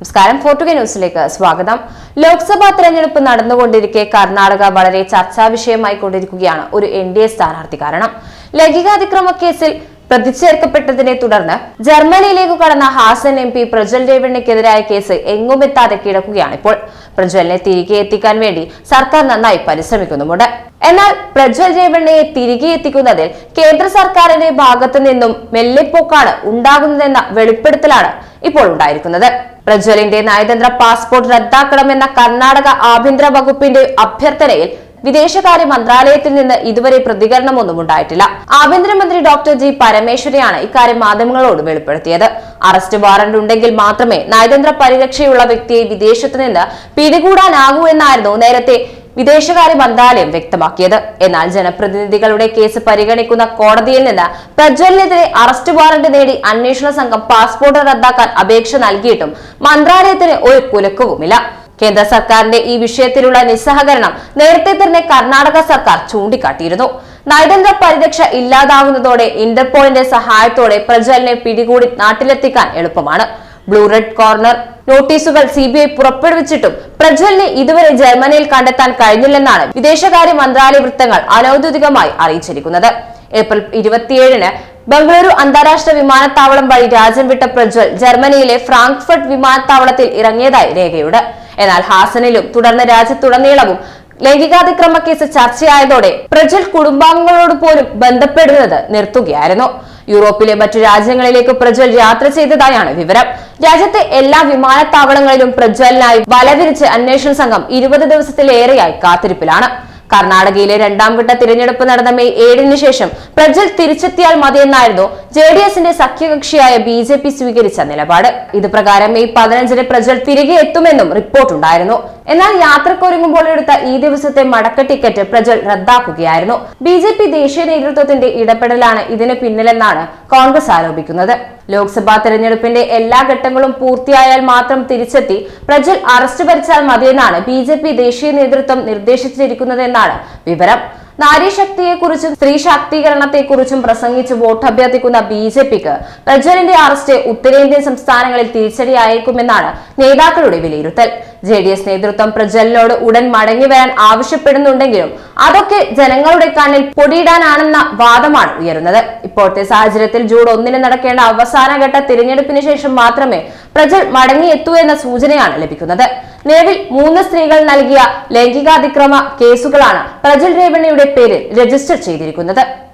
നമസ്കാരം. ഫോർട്ടുഗ ന്യൂസിലേക്ക് സ്വാഗതം. ലോക്സഭാ തെരഞ്ഞെടുപ്പ് നടന്നുകൊണ്ടിരിക്കെ കർണാടക വളരെ ചർച്ചാ വിഷയമായി കൊണ്ടിരിക്കുകയാണ് ഒരു എൻ ഡി എ സ്ഥാനാർത്ഥി കാരണം. ലൈംഗികാതിക്രമ കേസിൽ പ്രതിച്ചേർക്കപ്പെട്ടതിനെ തുടർന്ന് ജർമ്മനിയിലേക്ക് കടന്ന ഹാസൻ എം പി പ്രജ്വൽ രേവണ്ണയ്ക്കെതിരായ കേസ് എങ്ങുമെത്താതെ കിടക്കുകയാണ് ഇപ്പോൾ. പ്രജ്വലിനെ തിരികെ എത്തിക്കാൻ വേണ്ടി സർക്കാർ നന്നായി പരിശ്രമിക്കുന്നുമുണ്ട്. എന്നാൽ പ്രജ്വൽ രേവണ്ണയെ തിരികെ എത്തിക്കുന്നതിൽ കേന്ദ്ര സർക്കാരിന്റെ ഭാഗത്തു നിന്നും മെല്ലെപ്പോക്കാണ് ഉണ്ടാകുന്നതെന്ന വെളിപ്പെടുത്തലാണ് ഇപ്പോൾ ഉണ്ടായിരിക്കുന്നത്. പ്രജ്വലിന്റെ നയതന്ത്ര പാസ്പോർട്ട് റദ്ദാക്കണമെന്ന കർണാടക ആഭ്യന്തര വകുപ്പിന്റെ അഭ്യർത്ഥനയിൽ വിദേശകാര്യ മന്ത്രാലയത്തിൽ നിന്ന് ഇതുവരെ പ്രതികരണമൊന്നും ഉണ്ടായിട്ടില്ല. ആഭ്യന്തരമന്ത്രി ഡോക്ടർ ജി പരമേശ്വരയാണ് ഇക്കാര്യം മാധ്യമങ്ങളോട് വെളിപ്പെടുത്തിയത്. അറസ്റ്റ് വാറന്റ് ഉണ്ടെങ്കിൽ മാത്രമേ നയതന്ത്ര പരിരക്ഷയുള്ള വ്യക്തിയെ വിദേശത്ത് നിന്ന് പിടികൂടാനാകൂ എന്നായിരുന്നു നേരത്തെ വിദേശകാര്യ മന്ത്രാലയം വ്യക്തമാക്കിയത്. എന്നാൽ ജനപ്രതിനിധികളുടെ കേസ് പരിഗണിക്കുന്ന കോടതിയിൽ നിന്ന് പ്രജ്വലിനെതിരെ അറസ്റ്റ് വാറന്റ് നേടി അന്വേഷണ സംഘം പാസ്പോർട്ട് റദ്ദാക്കാൻ അപേക്ഷ നൽകിയിട്ടും മന്ത്രാലയത്തിന് ഒരു കുലക്കവുമില്ല. കേന്ദ്ര സർക്കാരിന്റെ ഈ വിഷയത്തിലുള്ള നിസ്സഹകരണം നേരത്തെ തന്നെ കർണാടക സർക്കാർ ചൂണ്ടിക്കാട്ടിയിരുന്നു. നയതന്ത്ര പരിരക്ഷ ഇല്ലാതാവുന്നതോടെ ഇന്റർപോളിന്റെ സഹായത്തോടെ പ്രജ്വലിനെ പിടികൂടി നാട്ടിലെത്തിക്കാൻ എളുപ്പമാണ്. ബ്ലൂ റെഡ് കോർണർ നോട്ടീസുകൾ സി ബി ഐ പുറപ്പെടുവിച്ചിട്ടും പ്രജ്വലിനെ ഇതുവരെ ജർമ്മനിയിൽ കണ്ടെത്താൻ കഴിഞ്ഞില്ലെന്നാണ് വിദേശകാര്യ മന്ത്രാലയ വൃത്തങ്ങൾ അനൌദ്യോഗികമായി അറിയിച്ചിരിക്കുന്നത്. ഏപ്രിൽ ഇരുപത്തിയേഴിന് ബംഗളൂരു അന്താരാഷ്ട്ര വിമാനത്താവളം വഴി രാജ്യം വിട്ട പ്രജ്വൽ ജർമ്മനിയിലെ ഫ്രാങ്ക്ഫർട്ട് വിമാനത്താവളത്തിൽ ഇറങ്ങിയതായി രേഖയുണ്ട്. എന്നാൽ ഹാസനിലും തുടർന്ന് രാജ്യത്തുടനീളവും ലൈംഗികാതിക്രമ കേസ് ചർച്ചയായതോടെ പ്രജ്വൽ കുടുംബാംഗങ്ങളോട് പോലും ബന്ധപ്പെടുന്നത് നിർത്തുകയായിരുന്നു. യൂറോപ്പിലെ മറ്റു രാജ്യങ്ങളിലേക്ക് പ്രജ്വൽ യാത്ര ചെയ്തതായാണ് വിവരം. രാജ്യത്തെ എല്ലാ വിമാനത്താവളങ്ങളിലും പ്രജ്വലനായി വലവിരിച്ച് അന്വേഷണ സംഘം ഇരുപത് ദിവസത്തിലേറെയായി കാത്തിരിപ്പിലാണ്. കർണാടകയിലെ രണ്ടാം ഘട്ട തിരഞ്ഞെടുപ്പ് നടന്ന മെയ് ഏഴിന് ശേഷം പ്രജ്വൽ തിരിച്ചെത്തിയാൽ മതിയെന്നായിരുന്നു ജെ ഡി എസിന്റെ സഖ്യകക്ഷിയായ ബി ജെ പി സ്വീകരിച്ച നിലപാട്. ഇത് പ്രകാരം മെയ് പതിനഞ്ചിന് പ്രജ്വൽ തിരികെ എത്തുമെന്നും റിപ്പോർട്ടുണ്ടായിരുന്നു എന്നാൽ യാത്രക്കൊരുങ്ങുമ്പോൾ എടുത്ത ഈ ദിവസത്തെ മടക്ക ടിക്കറ്റ് പ്രജൽ റദ്ദാക്കുകയായിരുന്നു. ബി ജെ പി ദേശീയ നേതൃത്വത്തിന്റെ ഇടപെടലാണ് ഇതിന് പിന്നിലെന്നാണ് കോൺഗ്രസ് ആരോപിക്കുന്നത്. ലോക്സഭാ തെരഞ്ഞെടുപ്പിന്റെ എല്ലാ ഘട്ടങ്ങളും പൂർത്തിയായാൽ മാത്രം തിരിച്ചെത്തി പ്രജൽ അറസ്റ്റ് ഭരിച്ചാൽ മതിയെന്നാണ് ബി ജെ പി ദേശീയ നേതൃത്വം നിർദ്ദേശിച്ചിരിക്കുന്നതെന്നാണ് വിവരം. നാരീശക്തിയെക്കുറിച്ചും സ്ത്രീ ശാക്തീകരണത്തെക്കുറിച്ചും പ്രസംഗിച്ച് വോട്ട് അഭ്യർത്ഥിക്കുന്ന ബി ജെ പിക്ക് പ്രജ്വലിന്റെ അറസ്റ്റ് ഉത്തരേന്ത്യൻ സംസ്ഥാനങ്ങളിൽ തിരിച്ചടിയായേക്കുമെന്നാണ് നേതാക്കളുടെ വിലയിരുത്തൽ. ജെ ഡി എസ് നേതൃത്വം പ്രജ്വലിനോട് ഉടൻ മടങ്ങി വരാൻ ആവശ്യപ്പെടുന്നുണ്ടെങ്കിലും അതൊക്കെ ജനങ്ങളുടെ കണ്ണിൽ പൊടിയിടാനാണെന്ന വാദമാണ് ഉയരുന്നത്. ഇപ്പോഴത്തെ സാഹചര്യത്തിൽ ജൂൺ ഒന്നിന് നടക്കേണ്ട അവസാനഘട്ട തിരഞ്ഞെടുപ്പിന് ശേഷം മാത്രമേ പ്രജ്വൽ മടങ്ങിയെത്തൂ എന്ന സൂചനയാണ് ലഭിക്കുന്നത്. നിലവിൽ മൂന്ന് സ്ത്രീകൾ നൽകിയ ലൈംഗികാതിക്രമ കേസുകളാണ് പ്രജ്വൽ രേവണ്ണയുടെ പേരിൽ രജിസ്റ്റർ ചെയ്തിരിക്കുന്നത്